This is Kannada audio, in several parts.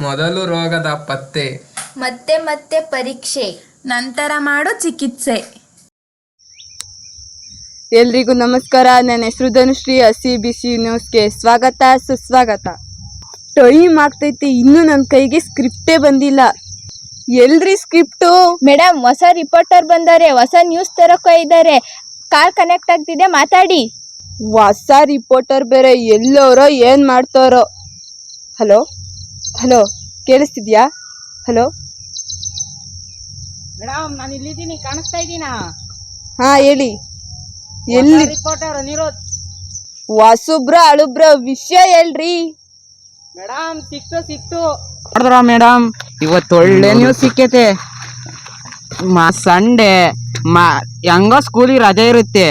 ಮೊದಲು ರೋಗದ ಪತ್ತೆ. ಮತ್ತೆ ಮತ್ತೆ ಪರೀಕ್ಷೆ. ನಂತರ ಮಾಡೋ ಚಿಕಿತ್ಸೆ. ಎಲ್ರಿಗೂ ನಮಸ್ಕಾರ. ನನ್ನ ಹೆಸರು ಧನುಶ್ರೀ ಹಸಿ ಬಿಸಿ ನ್ಯೂಸ್ಗೆ ಸ್ವಾಗತ ಸುಸ್ವಾಗತ. ಟೈಮ್ ಆಗ್ತೈತಿ ಇನ್ನೂ ನನ್ನ ಕೈಗೆ ಸ್ಕ್ರಿಪ್ಟೇ ಬಂದಿಲ್ಲ. ಎಲ್ರಿ ಸ್ಕ್ರಿಪ್ಟು? ಮೇಡಮ್ ಹೊಸ ರಿಪೋರ್ಟರ್ ಬಂದಾರೆ ಹೊಸ ನ್ಯೂಸ್ ತರಕ ಇದ್ದಾರೆ. ಕಾಲ್ ಕನೆಕ್ಟ್ ಆಗ್ತಿದೆ ಮಾತಾಡಿ. ಹೊಸ ರಿಪೋರ್ಟರ್ ಬೇರೆ ಎಲ್ಲೋರೋ ಏನು ಮಾಡ್ತಾರೋ? ಹಲೋ? ಹಲೋ ಕೇಳಿಸ್ತಿದ್ಯಾ? ಹಲೋ? ಮೇಡಮ್ ನಾನು ಇಲ್ಲಿದ್ದೀನಿ ಕಾಣಿಸ್ತಾ ಇದ್ದೀನಾ? ಹಾ ಹೇಳಿ. ಎಲ್ಲಿ? ರಿಪೋರ್ಟರ್ ಅನಿರೋಧ್ ವಾಸುಬ್ರ ಅಳುಬ್ರ ವಿಷಯ ಹೇಳ್ರಿ. ಮೇಡಮ್ ಸಿಕ್ತು ಸಿಕ್ತು. ನೋಡಿದ್ರ ಮೇಡಮ್? ಇವತ್ತು ಒಳ್ಳೆ ನ್ಯೂಸ್ ಸಿಕ್ಕೈತೆ. ಮಾ ಸಂಡೇ. ಮಾ ಹೆಂಗೋ ಸ್ಕೂಲಿಗೆ ರಜೆ ಇರುತ್ತೆ.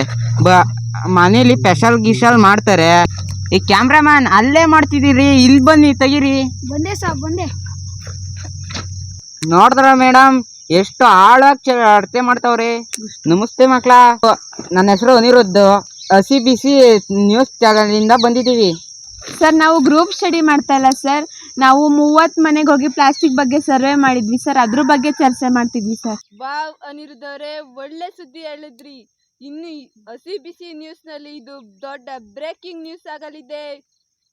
ಬ ಮನೇಲಿ ಸ್ಪೆಷಲ್ ಗಿಶಲ್ ಮಾಡ್ತಾರೆ. ಈ ಕ್ಯಾಮ್ರಾಮ್ಯಾನ್ ಅಲ್ಲೇ ಮಾಡ್ತಿದ್ದೀರಿ ಇಲ್ಲಿ ಬನ್ನಿ ತೆಗೀರಿ. ಬಂದೆ ಸಾ ಬಂದೆ. ನೋಡಿದ್ರ ಮೇಡಮ್ ಎಷ್ಟು ಆಳಾಗಿ ಅಳತೆ ಮಾಡ್ತಾವ್ರೆ. ನಮಸ್ತೆ ಮಕ್ಳ. ನನ್ನ ಹೆಸರು ಅನಿರುದ್ಧ. ಹಸಿ ಬಿಸಿ ನ್ಯೂಸ್ ಚಾನಲಿಂದ ಬಂದಿದ್ದೀವಿ. ಸರ್ ನಾವು ಗ್ರೂಪ್ ಸ್ಟಡಿ ಮಾಡ್ತಾ ಇಲ್ಲ ಸರ್. ನಾವು ಮೂವತ್ತು ಮನೆಗೆ ಹೋಗಿ ಪ್ಲಾಸ್ಟಿಕ್ ಬಗ್ಗೆ ಸರ್ವೆ ಮಾಡಿದ್ವಿ ಸರ್. ಅದ್ರ ಬಗ್ಗೆ ಚರ್ಚೆ ಮಾಡ್ತಿದ್ವಿ ಸರ್. ವಾವ್ ಅವರೇ ಒಳ್ಳೆ ಸುದ್ದಿ ಹೇಳಿದ್ರಿ. ಇನ್ನು ಹಸಿ ಬಿಸಿ ನ್ಯೂಸ್ನಲ್ಲಿ ಇದು ದೊಡ್ಡ ಬ್ರೇಕಿಂಗ್ ನ್ಯೂಸ್ ಆಗಲಿದೆ.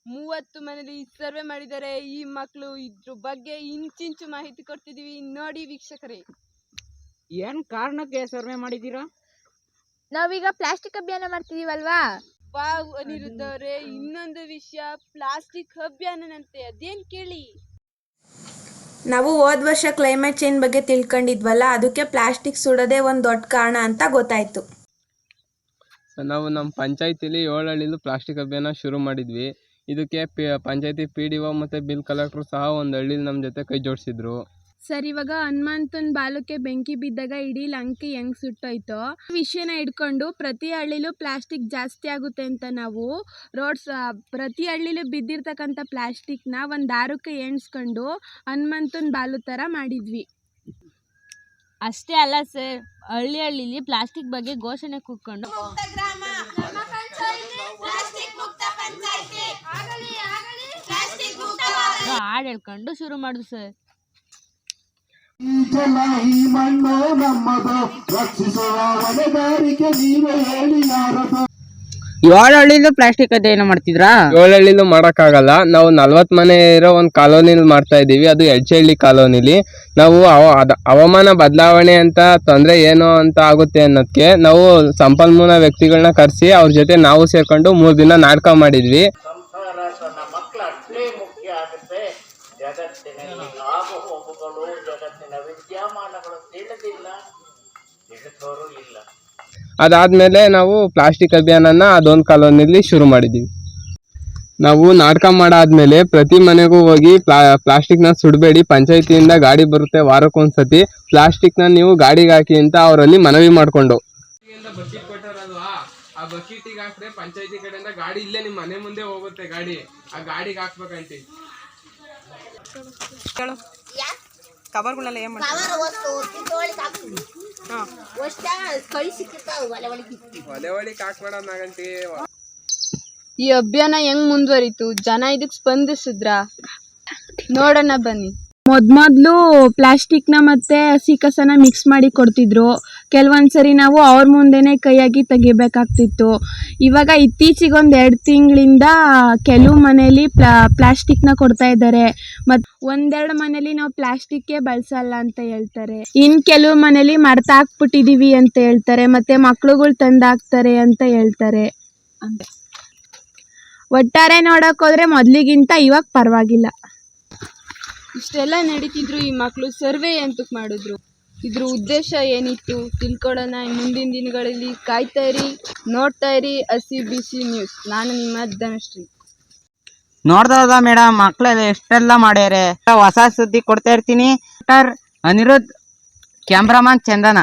ಮೂವತ್ತು ಮನೇಲಿ ಸರ್ವೆ ಮಾಡಿದ್ದಾರೆ ಈ ಮಕ್ಕಳು ಇದ್ರ ಬಗ್ಗೆ ಇಂಚಿಂಚು ಮಾಹಿತಿ ಕೊಡ್ತಿದ್ದೀವಿ ನೋಡಿ ವೀಕ್ಷಕರೇ. ಏನು ಕಾರಣಕ್ಕೆ ಸರ್ವೆ ಮಾಡಿದ್ದೀರಾ? ನಾವೀಗ ಪ್ಲಾಸ್ಟಿಕ್ ಅಭಿಯಾನ ಮಾಡ್ತಿದೀವಲ್ವಾ? ವಾವ್ ಅನಿರುದ್ಧವ್ರೆ ಇನ್ನೊಂದು ವಿಷಯ ಪ್ಲಾಸ್ಟಿಕ್ ಅಭಿಯಾನನಂತೆ. ಅದೇನ್ ಕೇಳಿ? ನಾವು ಹೋದ ವರ್ಷ ಕ್ಲೈಮೇಟ್ ಚೇಂಜ್ ಬಗ್ಗೆ ತಿಳ್ಕೊಂಡಿದ್ವಲ್ಲ ಅದಕ್ಕೆ ಪ್ಲಾಸ್ಟಿಕ್ ಸುಡೋದೇ ಒಂದು ದೊಡ್ಡ ಕಾರಣ ಅಂತ ಗೊತ್ತಾಯ್ತು. ನಾವು ನಮ್ಮ ಪಂಚಾಯ್ತಿಲಿ ಏಳಹಳ್ಳಿಲೂ ಪ್ಲಾಸ್ಟಿಕ್ ಅಭಿಯಾನ ಶುರು ಮಾಡಿದ್ವಿ. ಇದಕ್ಕೆ ಪಿ ಪಂಚಾಯತಿ ಪಿ ಡಿ ಒ ಮತ್ತು ಬಿಲ್ ಕಲೆಕ್ಟ್ರು ಸಹ ಒಂದು ಹಳ್ಳಿಲಿ ನಮ್ಮ ಜೊತೆ ಕೈ ಜೋಡಿಸಿದ್ರು. ಸರ್ ಇವಾಗ ಹನುಮಂತನ ಬಾಲಕ್ಕೆ ಬೆಂಕಿ ಬಿದ್ದಾಗ ಇಡೀ ಲಂಕೆ ಹೆಂಗ್ ಸುಟ್ಟೋಯ್ತೋ ಈ ವಿಷಯನ ಇಟ್ಕೊಂಡು ಪ್ರತಿ ಹಳ್ಳಿಲೂ ಪ್ಲಾಸ್ಟಿಕ್ ಜಾಸ್ತಿ ಆಗುತ್ತೆ ಅಂತ ನಾವು ರೋಡ್ಸ್ ಪ್ರತಿ ಹಳ್ಳಿಲೂ ಬಿದ್ದಿರ್ತಕ್ಕಂಥ ಪ್ಲಾಸ್ಟಿಕ್ನ ಒಂದು ದಾರಕ್ಕೆ ಎಣ್ಸ್ಕೊಂಡು ಹನುಮಂತನ ಬಾಲು ಥರ ಮಾಡಿದ್ವಿ. ಅಷ್ಟೇ ಅಲ್ಲ ಸರ್ ಹಳ್ಳಿ ಹಳ್ಳಿಲಿ ಪ್ಲಾಸ್ಟಿಕ್ ಬಗ್ಗೆ ಘೋಷಣೆ ಕೂತ್ಕೊಂಡು ಹಾಡು ಹೇಳ್ಕೊಂಡು ಶುರು ಮಾಡುದು ಸರ್ ಏಳು ಹಳ್ಳಿಲೂ ಪ್ಲಾಸ್ಟಿಕ್ ಅಧ್ಯಯನ ಮಾಡ್ತಿದ್ರಾ? ಏಳಹಳ್ಳಿಲೂ ಮಾಡೋಕ್ಕಾಗಲ್ಲ. ನಾವು ನಲ್ವತ್ತು ಮನೆ ಇರೋ ಒಂದು ಕಾಲೋನಿಲಿ ಮಾಡ್ತಾ ಇದ್ದೀವಿ. ಅದು ಎಡ್ಚಹಳ್ಳಿ ಕಾಲೋನಿಲಿ. ನಾವು ಹವಾಮಾನ ಬದಲಾವಣೆ ಅಂತ ತೊಂದರೆ ಏನು ಅಂತ ಆಗುತ್ತೆ ಅನ್ನೋದಕ್ಕೆ ನಾವು ಸಂಪನ್ಮೂಲ ವ್ಯಕ್ತಿಗಳನ್ನ ಕರೆಸಿ ಅವ್ರ ಜೊತೆ ನಾವು ಸೇರ್ಕೊಂಡು ಮೂರು ದಿನ ನಾಟಕ ಮಾಡಿದ್ವಿ. ಅದಾದ್ಮೇಲೆ ನಾವು ಪ್ಲಾಸ್ಟಿಕ್ ಅಭಿಯಾನನ ಅದೊಂದು ಕಾಲೋನಿಯಲ್ಲಿ ಶುರು ಮಾಡಿದ್ದೀವಿ ನಾವು ನಾಟಕ ಮಾಡಾದ್ಮೇಲೆ ಪ್ರತಿ ಮನೆಗೂ ಹೋಗಿ ಪ್ಲಾ ಪ್ಲಾಸ್ಟಿಕ್ನ ಸುಡಬೇಡಿ ಪಂಚಾಯತಿಯಿಂದ ಗಾಡಿ ಬರುತ್ತೆ ವಾರಕ್ಕೊಂದ್ಸತಿ ಪ್ಲಾಸ್ಟಿಕ್ನ ನೀವು ಗಾಡಿಗೆ ಹಾಕಿ ಅಂತ ಅವರಲ್ಲಿ ಮನವಿ ಮಾಡಿಕೊಂಡು. ಬಕೆಟ್ ಕೊಟ್ಟಾರಲ್ವಾ ಆ ಬಕೆಟಿಗೆ ಹಾಕಿದ್ರೆ ಪಂಚಾಯತಿ ಕಡೆಯಿಂದ ಗಾಡಿ ಇಲ್ಲೇ ನಿಮ್ಮ ಮನೆ ಮುಂದೆ ಹೋಗುತ್ತೆ ಗಾಡಿ. ಆ ಗಾಡಿಗೆ ಹಾಕ್ಬೇಕಂಟಿ ಕವರ್ಗಳೆಲ್ಲ ಏನ್ ಒಲೆ ಒಳಿಗೆ ಹಾಕ್ಬೇಡಂತಿ ಈ ಅಭಿಯಾನ ಹೆಂಗ್ ಮುಂದುವರಿತು? ಜನ ಇದಕ್ ಸ್ಪಂದಿಸಿದ್ರ? ನೋಡೋಣ ಬನ್ನಿ. ಮೊದ್ಮೊದ್ಲು ಪ್ಲಾಸ್ಟಿಕ್ನ ಮತ್ತೆ ಹಸಿ ಕಸನ ಮಿಕ್ಸ್ ಮಾಡಿ ಕೊಡ್ತಿದ್ರು. ಕೆಲವೊಂದು ಸರಿ ನಾವು ಅವ್ರ ಮುಂದೆನೆ ಕೈಯಾಗಿ ತೆಗಿಬೇಕಾಗ್ತಿತ್ತು. ಇವಾಗ ಇತ್ತೀಚೆಗೆ ಒಂದು ಎರಡು ತಿಂಗಳಿಂದ ಕೆಲವು ಮನೇಲಿ ಪ್ಲಾ ಪ್ಲಾಸ್ಟಿಕ್ನ ಕೊಡ್ತಾ ಇದ್ದಾರೆ. ಮತ್ತು ಒಂದೆರಡು ಮನೇಲಿ ನಾವು ಪ್ಲಾಸ್ಟಿಕ್ಕೇ ಬಳಸಲ್ಲ ಅಂತ ಹೇಳ್ತಾರೆ. ಇನ್ನು ಕೆಲವು ಮನೇಲಿ ಮರ್ತ ಹಾಕ್ಬಿಟ್ಟಿದೀವಿ ಅಂತ ಹೇಳ್ತಾರೆ. ಮತ್ತು ಮಕ್ಳುಗಳು ತಂದಾಕ್ತಾರೆ ಅಂತ ಹೇಳ್ತಾರೆ. ಒಟ್ಟಾರೆ ನೋಡೋಕ್ಕೋದ್ರೆ ಮೊದಲಿಗಿಂತ ಮೊದ್ಲಿಗಿಂತ ಇವಾಗ ಪರವಾಗಿಲ್ಲ. ಇಷ್ಟೆಲ್ಲ ನಡೀತಿದ್ರು ಈ ಮಕ್ಕಳು ಸರ್ವೆ ಅಂತಕ್ಕೆ ಮಾಡಿದ್ರು? ಇದ್ರ ಉದ್ದೇಶ ಏನಿತ್ತು ತಿಳ್ಕೊಳ್ಳೋಣ. ಮುಂದಿನ ದಿನಗಳಲ್ಲಿ ಕಾಯ್ತಾ ಇರಿ, ನೋಡ್ತಾ ಇರಿ ಹಸಿ ಬಿಸಿ ನ್ಯೂಸ್ ನಾನು ನಿಮ್ಮ ಧನಶ್ರೀ. ನೋಡ್ದದ ಮೇಡಮ್ ಮಕ್ಕಳೆಲ್ಲ ಎಷ್ಟೆಲ್ಲ ಮಾಡ್ಯಾರೆ. ಹೊಸ ಸುದ್ದಿ ಕೊಡ್ತಾ ಇರ್ತೀನಿ. ಅನಿರುದ್ಧ್ ಕ್ಯಾಮ್ರಾಮನ್ ಚಂದನ.